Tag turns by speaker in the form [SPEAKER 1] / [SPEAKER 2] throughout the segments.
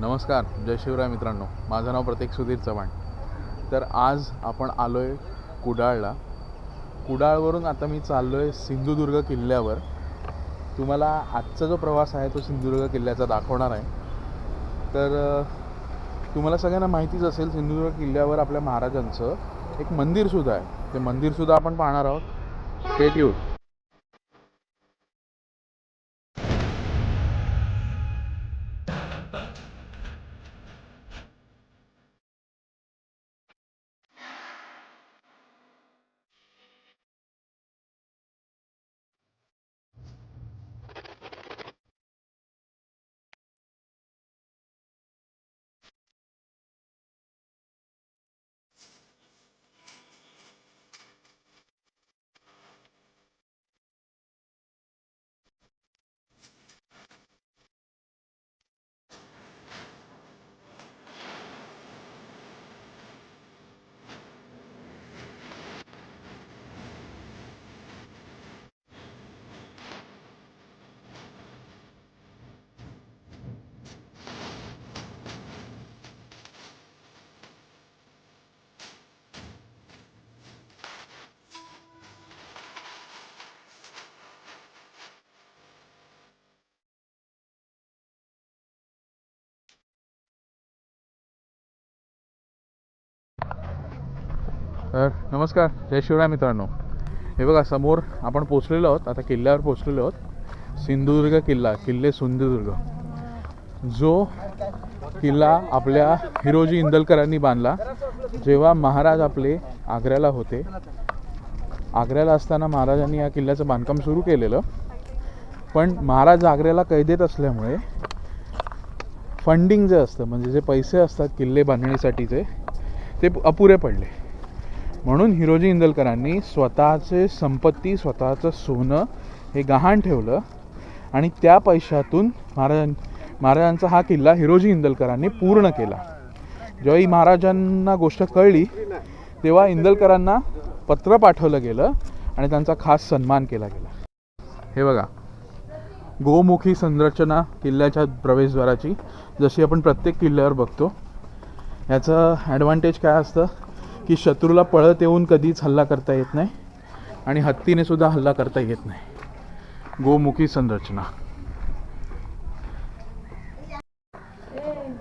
[SPEAKER 1] नमस्कार जय शिवराय मित्रांनो. माझं नाव प्रतीक सुधीर चव्हाण. तर आज आपण आलो आहे कुडाळला. कुडाळवरून आता मी चाललो आहे सिंधुदुर्ग किल्ल्यावर. तुम्हाला आजचा जो प्रवास आहे तो सिंधुदुर्ग किल्ल्याचा दाखवणार आहे. तर तुम्हाला सगळ्यांना माहितीच असेल सिंधुदुर्ग किल्ल्यावर आपल्या महाराजांचं एक मंदिरसुद्धा आहे. ते मंदिरसुद्धा आपण पाहणार आहोत. स्टेट यू तर नमस्कार. जय शिवराय मित्रांनो. हे बघा समोर आपण पोचलेलो आहोत. आता किल्ल्यावर पोचलेलो आहोत. सिंधुदुर्ग किल्ला किल्ले सिंधुदुर्ग. जो किल्ला आपल्या हिरोजी इंदलकरांनी बांधला जेव्हा महाराज आपले आग्र्याला होते आग्र्याला असताना महाराजांनी या किल्ल्याचं बांधकाम सुरू केलेलं. पण महाराज आग्र्याला कैदेत असल्यामुळे फंडिंग जे असतं म्हणजे जे पैसे असतात किल्ले बांधणीसाठीचे ते अपुरे पडले. म्हणून हिरोजी इंदलकरांनी स्वतःचे संपत्ती स्वतःचं सोनं हे गहाण ठेवलं आणि त्या पैशातून महाराजां महाराजांचा हा किल्ला हिरोजी इंदलकरांनी पूर्ण केला. जेव्हा ही महाराजांना गोष्ट कळली तेव्हा इंदलकरांना पत्र पाठवलं गेलं आणि त्यांचा खास सन्मान केला गेला. हे बघा गोमुखी संरचना किल्ल्याच्या प्रवेशद्वाराची जशी आपण प्रत्येक किल्ल्यावर बघतो याचं ॲडव्हान्टेज काय असतं? की शत्रूला पळत येऊन कधीच हल्ला करता येत नाही आणि हत्तीने सुद्धा हल्ला करता येत नाही. गोमुखी संरचना.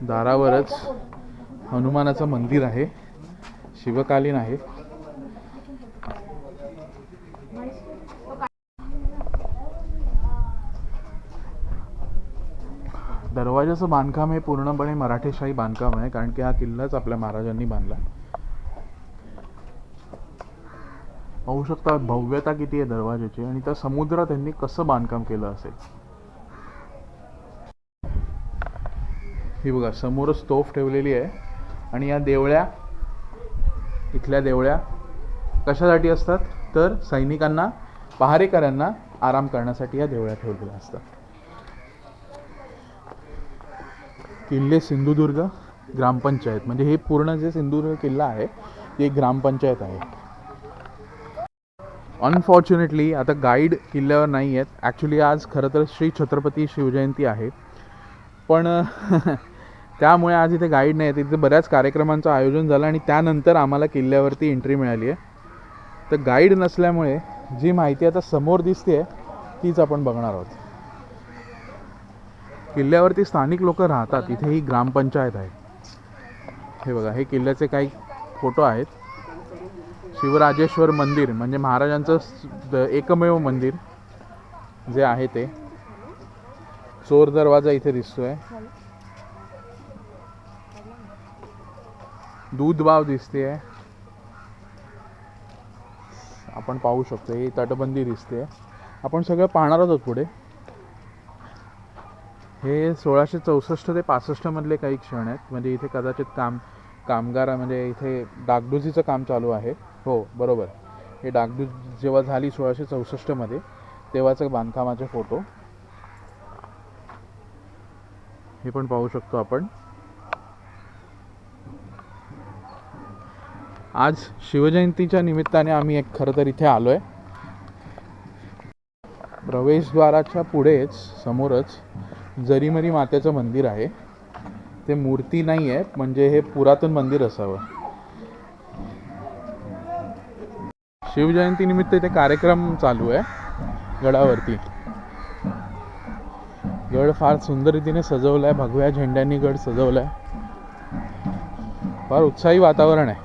[SPEAKER 1] दारावरच हनुमानाचं मंदिर आहे. शिवकालीन आहे. दरवाजाचं बांधकाम हे पूर्णपणे मराठेशाही बांधकाम आहे कारण की हा किल्लाच आपल्या महाराजांनी बांधला. पाहू शकता भव्यता किती आहे दरवाजाची आणि त्या समुद्रात त्यांनी कसं बांधकाम केलं असेल. ही बघा समोरच तोफ ठेवलेली आहे आणि या देवळ्या इथल्या देवळ्या कशासाठी असतात? तर सैनिकांना पहारेकऱ्यांना आराम करण्यासाठी या देवळ्या ठेवलेल्या असतात. किल्ले सिंधुदुर्ग ग्रामपंचायत म्हणजे हे पूर्ण जे सिंधुदुर्ग किल्ला आहे ती ग्रामपंचायत आहे. अनफॉर्च्युनेटली आता गाईड किल्ल्यावर नाही आहेत. ॲक्च्युली आज खरं तर श्री छत्रपती शिवजयंती आहे. पण त्यामुळे आज इथे गाईड नाही आहेत. इथे बऱ्याच कार्यक्रमांचं आयोजन झालं आणि त्यानंतर आम्हाला किल्ल्यावरती एंट्री मिळाली आहे. तर गाईड नसल्यामुळे जी माहिती आता समोर दिसते आहे तीच आपण बघणार आहोत. किल्ल्यावरती स्थानिक लोक राहतात. इथे ही ग्रामपंचायत आहे. हे बघा हे किल्ल्याचे काही फोटो आहेत. शिवराजेश्वर मंदिर म्हणजे महाराजांचं एकमेव मंदिर जे आहे ते. चोर दरवाजा इथे दिसतोय. दूध वाव दिसते आपण पाहू शकतो ही तटबंदी दिसते आपण सगळं पाहणार आहोत पुढे. हे सोळाशे चौसष्ट ते पासष्टमधले काही क्षण आहेत म्हणजे इथे कदाचित काम कामगार म्हणजे इथे डागडुजीचं काम चालू आहे. हो बरोबर. हे डागडूज जेव्हा झाली सोळाशे चौसष्टमध्ये तेव्हाचं बांधकामाचे फोटो. हे पण पाहू शकतो आपण. आज शिवजयंतीच्या निमित्ताने आम्ही एक खरं तर इथे आलो आहे प्रवेशद्वाराच्या पुढेच समोरच जरीमरी मातेचं मंदिर आहे. ते मूर्ती नाही आहे म्हणजे हे पुरातन मंदिर असावं. शिवजयंतीनिमित्त इथे कार्यक्रम चालू आहे गडावरती. गड फार सुंदर रीतीने सजवलाय भगव्या झेंड्यांनी गड सजवलाय. फार उत्साही वातावरण आहे.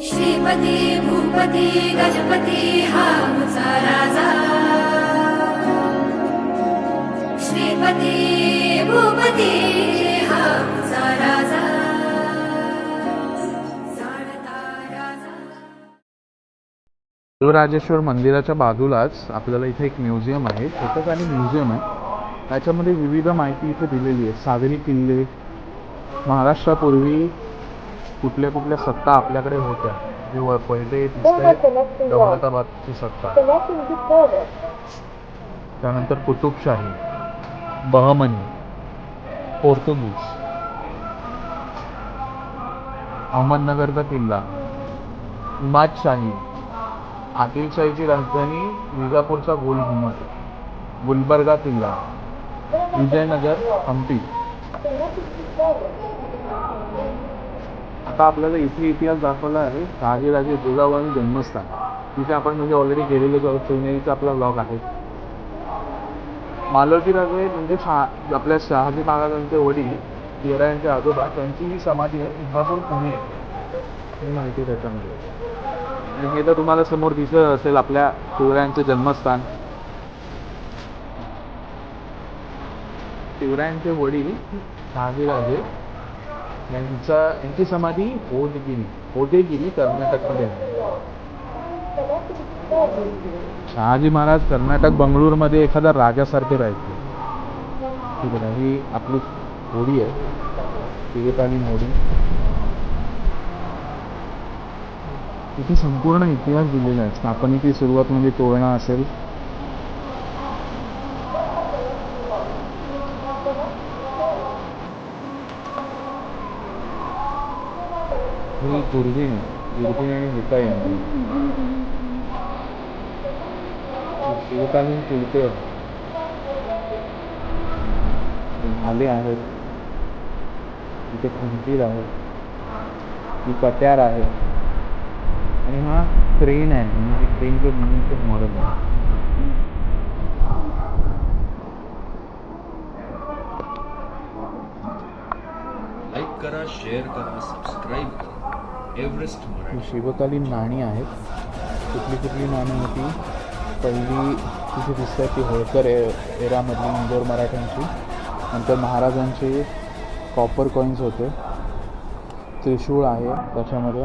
[SPEAKER 2] श्रीपती भूपती गजपती हा राजा. श्रीपती भूपती आमचा राजा जाणता राजा
[SPEAKER 1] शिवराजेश्वर मंदिराच्या बाजूलाच आपल्याला इथे एक म्युझियम आहे एकच आणि म्युझियम आहे. त्याच्यामध्ये विविध माहिती इथे दिलेली आहे. सागरी किल्ले महाराष्ट्रापूर्वी कुठल्या कुठल्या सत्ता आपल्याकडे होत्या. जे व- पहिले दौलताबादची सत्ता. त्यानंतर कुतुबशाही बहमनी पोर्तुगीज. अहमदनगरचा किल्ला. इमादशाही आदिलशाहीची राजधानी विजापूरचा गोलघुमट गुलबर्गा किल्ला. विजयनगर हम्पी. आता आपल्याला इथे इतिहास दाखवला आहे शहाजीराजे जिजाबाई जन्मस्थान. तिथे आपण म्हणजे ऑलरेडी गेलेलो आहोत शिवनेरीचा आपला ब्लॉग आहे. मालोजी राजे म्हणजे शहा आपल्या शहाजी महाराजांचे वडील तेरायांचे आजोबा त्यांची ही समाधी आहे इथपासून पुणे ही माहिती त्याच्यामध्ये. आणि हे तर तुम्हाला समोर दिसत असेल आपल्या शिवरायांचं जन्मस्थान. शिवरायांचे वडील शहाजीराजे यांचा यांची समाधी ओदगिरी ओदेगिरी कर्नाटकमध्ये आहे. शहाजी महाराज कर्नाटक बंगळूरमध्ये एखादा राजासारखे राहायचे. ठीक आहे ही आपली होडी आहे. तिघेकालीन होडी. इथे संपूर्ण इतिहास दिलेला आहे. स्थापनेची सुरुवात म्हणजे तोरणा असेल. ही दुर्बीण दुर्बीण आणि हिता यांनी शिवकालीन कुलते भाले आहेत. इथे खंजीर आहे. ही कट्यार आहे. आणि हा क्रेन आहे. म्हणजे क्रेनचं म्हणून मॉडेल आहे.
[SPEAKER 3] लाईक करा शेअर करा सबस्क्राईब करा. एव्हरेस्ट
[SPEAKER 1] शिवकालीन नाणी आहेत. कुठली कुठली नाणी होती? पहिली तिथे दिसते ती होळकर ए एरामधली इंदोर मराठ्यांची. नंतर महाराजांचे कॉपर कॉईन्स होते. त्रिशूळ आहे त्याच्यामध्ये.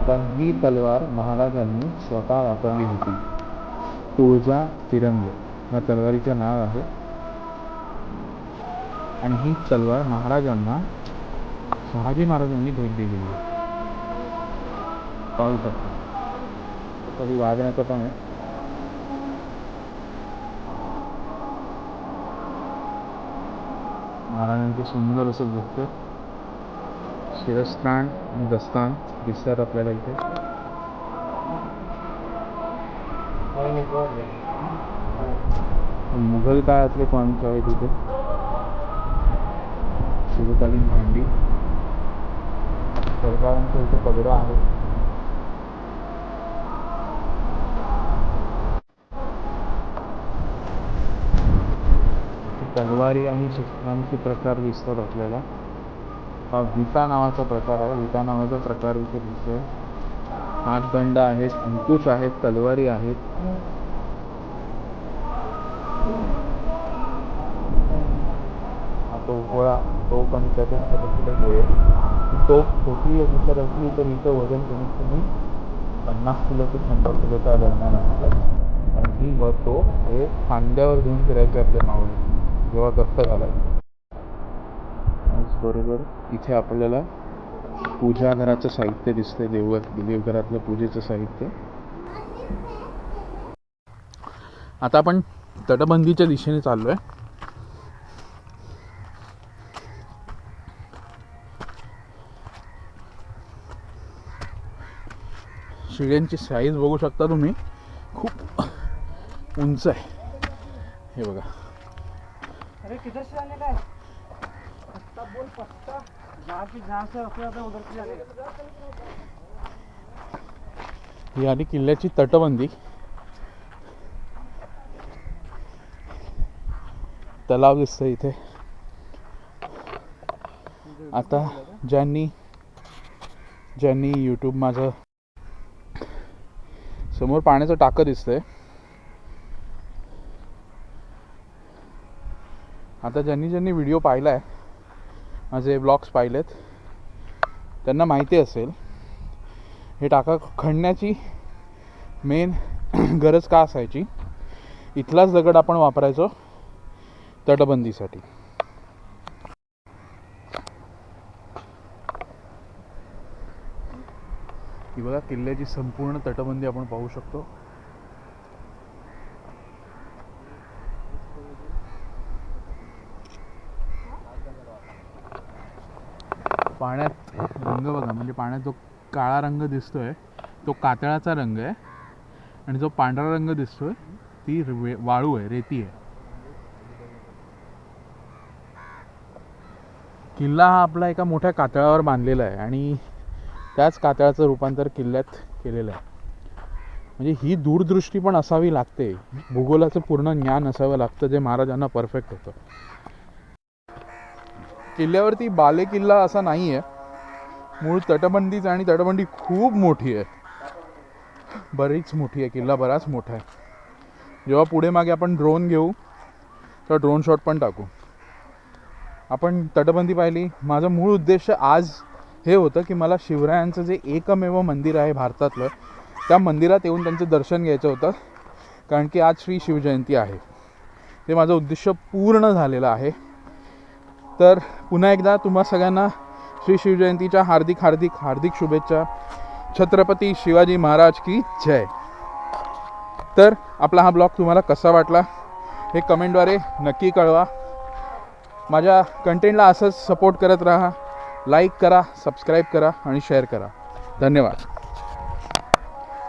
[SPEAKER 1] आता ही तलवार महाराजांनी स्वतः वापरली होती. तुळजा तिरंग. या तलवारीचं नाव आहे. आणि ही तलवार महाराजांना शहाजी महाराजांनी भेट दिलेली पाहू शकता कधी वाजण्याचं पण आहे महाराजांचे सुंदर असं शिरस्त्राण आणि दस्तान दिसतात आपल्याला इथे मुघल काळातले कॉन्स आहेत इथे शिवकालीन भांडी सरकारांचं इथे पगडा आहे तलवारी आणि शस्त्रांचे प्रकार दिसतात आपल्याला. हा विटा नावाचा प्रकार आहे. विटा नावाचा प्रकार इथे दिसतोय. हातदंड आहेत अंकुश आहेत तलवारी आहेत. हा तो गोळा तो पण त्याच्या गोळे. तो छोटी जर असली तर इथं वजन कमीत कमी पन्नास किलो ते शंभर किलोच्या दरम्यान असतात आणि ही व तो हे खांद्यावर घेऊन फिरायचे आपल्या माऊली जेव्हा गस्त घालायचं त्याचबरोबर इथे आपल्याला पूजा घराचं साहित्य दिसतंय देव देवघरातलं पूजेचं साहित्य. आता आपण तटबंदीच्या दिशेने चाललोय. शिड्यांची साईज बघू शकता तुम्ही. खूप उंच आहे. हे बघा.
[SPEAKER 4] अरे किधर से आने का है? पत्ता बोल पत्ता। जहाँ की जहाँ से रखा था उधर से जाने का।
[SPEAKER 1] ही आली किल्ल्याची तटबंदी. तलाव दिसतं इथे. आता ज्यांनी ज्यांनी यूट्यूब माझं समोर पाण्याचं टाकं दिसतंय आता ज्यांनी ज्यांनी व्हिडिओ पाहिला आहे माझे ब्लॉग्स पाहिलेत त्यांना माहिती असेल हे टाका खणण्याची मेन गरज का असायची? इथलाच दगड आपण वापरायचो तटबंदीसाठी. ही बघा किल्ल्याची संपूर्ण तटबंदी आपण पाहू शकतो. पाण्यात रंग बघा म्हणजे पाण्यात जो काळा रंग दिसतोय तो कातळाचा रंग आहे आणि जो पांढरा रंग दिसतोय ती रे- वाळू आहे रेती आहे. किल्ला हा आपला एका मोठ्या कातळावर बांधलेला आहे आणि त्याच कातळाचं रूपांतर किल्ल्यात केलेलं आहे. म्हणजे ही दूरदृष्टी पण असावी लागते. भूगोलाचं पूर्ण ज्ञान असावं लागतं जे महाराजांना परफेक्ट होतं. किल्ल्यावरती बाले किल्ला असा नाही आहे मूळ तटबंदीच आणि तटबंदी खूप मोठी आहे. बरीच मोठी आहे किल्ला बराच मोठा आहे. जेव्हा पुढे मागे आपण ड्रोन घेऊ तेव्हा ड्रोन शॉट पण टाकू. आपण तटबंदी पाहिली. माझं मूळ उद्देश आज हे होतं की मला शिवरायांचं जे एकमेव मंदिर आहे भारतातलं त्या मंदिरात येऊन त्यांचं दर्शन घ्यायचं होतं. कारण की आज श्री शिवजयंती आहे. ते माझं उद्दिष्ट पूर्ण झालेलं आहे. तर पुन्हा एकदा तुम्हा सगळ्यांना श्री शिवजयंतीच्या हार्दिक हार्दिक हार्दिक शुभेच्छा. छत्रपती शिवाजी महाराज की जय. तर आपला हा ब्लॉग तुम्हाला कसा वाटला हे कमेंटद्वारे नक्की कळवा. माझ्या कंटेंटला असंच सपोर्ट करत राहा. लाईक करा सबस्क्राईब करा आणि शेअर करा. धन्यवाद.